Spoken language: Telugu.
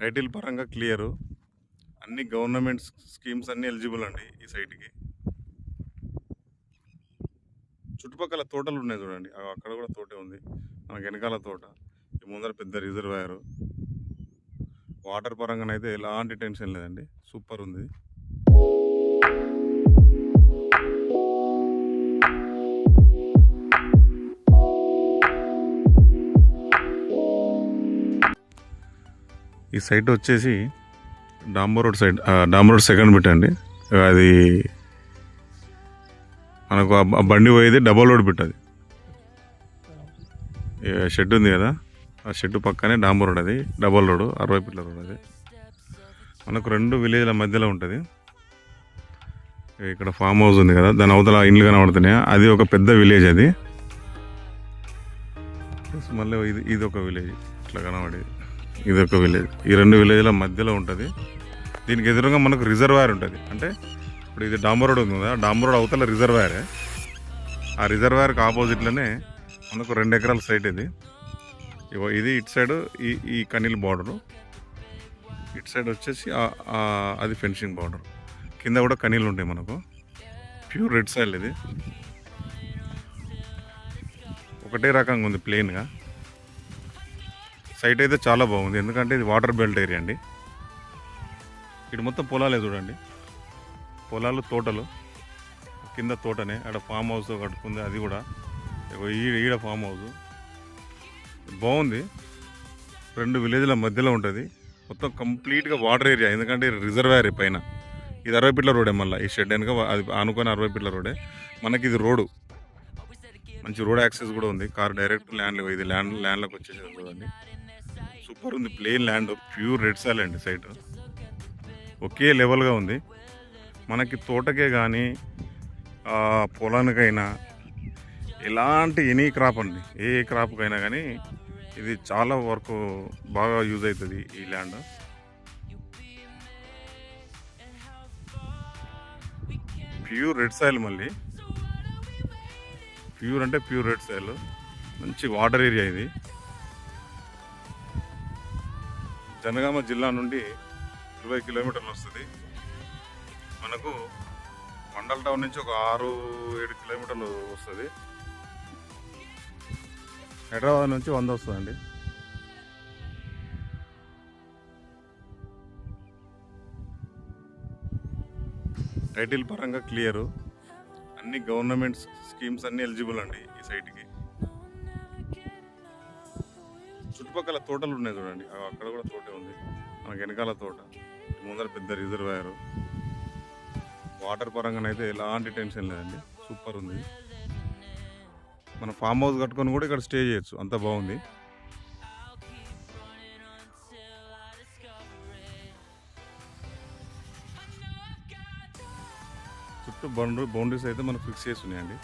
టైటిల్ పరంగా క్లియరు. అన్ని గవర్నమెంట్ స్కీమ్స్ అన్నీ ఎలిజిబుల్ అండి ఈ సైట్కి. చుట్టుపక్కల తోటలు ఉన్నాయి చూడండి. అక్కడ కూడా తోటే ఉంది. మనకు వెనకాల తోట. ఈ ముందర పెద్ద రిజర్వాయర్. వాటర్ పరంగానైతే ఎలాంటి టెన్షన్ లేదండి. సూపర్ ఉంది. ఈ సైట్ వచ్చేసి డాంబర్ రోడ్ సైడ్ డాంబర్ రోడ్ సెకండ్ బిట్ అండి. అది మనకు ఆ బండి పోయేది డబల్ రోడ్ బిట్ అది. షెడ్ ఉంది కదా ఆ షెడ్ పక్కనే డాంబర్ రోడ్ అది డబల్ రోడ్ అరవై ఫీట్ల రోడ్ అది. మనకు రెండు విలేజ్ల మధ్యలో ఉంటుంది. ఇక్కడ ఫామ్ హౌస్ ఉంది కదా దాని అవతల ఇండ్లు కనబడుతున్నాయి? అది ఒక పెద్ద విలేజ్ అది. ప్లస్ మళ్ళీ ఇది ఇది ఒక విలేజ్ ఇట్లా కనబడేది. ఇది ఒక విలేజ్ ఈ రెండు విలేజ్ల మధ్యలో ఉంటుంది. దీనికి ఎదురుగా మనకు రిజర్వాయర్ ఉంటుంది. అంటే ఇప్పుడు ఇది డాంబర్ రోడ్ ఉంది కదా డాంబర్ రోడ్ అవతల రిజర్వాయరే ఆ రిజర్వాయర్కి ఆపోజిట్లోనే మనకు రెండు ఎకరాల సైట్ ఇది. ఇది ఇటు సైడ్ ఈ ఈ కనీల్ బార్డరు ఇటు సైడ్ వచ్చేసి అది ఫెన్సింగ్ బార్డర్ కింద కూడా కనీలు ఉంటాయి మనకు. ప్యూర్ రెడ్ సైల్ ఇది. ఒకటే రకంగా ఉంది ప్లెయిన్గా సైట్ అయితే చాలా బాగుంది. ఎందుకంటే ఇది వాటర్ బెల్ట్ ఏరియా అండి. ఇటు మొత్తం పొలాలే చూడండి. పొలాలు తోటలు. కింద తోటనే అక్కడ ఫామ్ హౌస్ కట్టుకుంది అది కూడా. ఈ ఈడ ఫామ్ హౌస్. బాగుంది. రెండు విలేజ్ల మధ్యలో ఉంటుంది. మొత్తం కంప్లీట్గా వాటర్ ఏరియా ఎందుకంటే రిజర్వాయర్ పైన. ఇది అరవై పిట్ల రోడే మళ్ళీ. ఈ షెడ్ వెనుక అది ఆనుకొని అరవై పిట్ల రోడే. మనకి ఇది రోడ్డు. మంచి రోడ్ యాక్సెస్ కూడా ఉంది. కార్ డైరెక్ట్ ల్యాండ్ ఇది ల్యాండ్ ల్యాండ్లోకి వచ్చేసేది చూడండి. సూపర్ ఉంది plain land pure red soil అండి సైట్ ఒకే లెవెల్గా ఉంది. మనకి తోటకే కానీ పొలానికైనా ఎలాంటి ఎనీ క్రాప్ అండి ఏ క్రాప్కైనా కానీ ఇది చాలా వరకు బాగా యూజ్ అవుతుంది ఈ ల్యాండ్ ప్యూర్ రెడ్ సాయిల్ మళ్ళీ. ప్యూర్ అంటే ప్యూర్ రెడ్ సాయిల్ మంచి వాటర్ ఏరియా ఇది. జనగామ జిల్లా నుండి ఇరవై కిలోమీటర్లు వస్తుంది. మనకు మండల్ టౌన్ నుంచి ఒక ఆరు ఏడు కిలోమీటర్లు వస్తుంది. హైదరాబాద్ నుంచి వంద వస్తుందండి. టైటిల్ పరంగా క్లియరు. అన్ని గవర్నమెంట్ స్కీమ్స్ అన్ని ఎలిజిబుల్ అండి ఈ సైట్కి. చుట్టుపక్కల తోటలు ఉన్నాయి చూడండి. అక్కడ కూడా తోటే ఉంది. మనకి వెనకాల తోట. ముందర పెద్ద రిజర్వాయర్. వాటర్ పరంగానైతే ఎలాంటి టెన్షన్ లేదండి. సూపర్ ఉంది. మన ఫామ్ హౌస్ కట్టుకొని కూడా ఇక్కడ స్టే చేయొచ్చు. అంత బాగుంది. చుట్టూ బౌండరీ బౌండరీస్ అయితే మనకు ఫిక్స్ చేసి ఉన్నాయండి.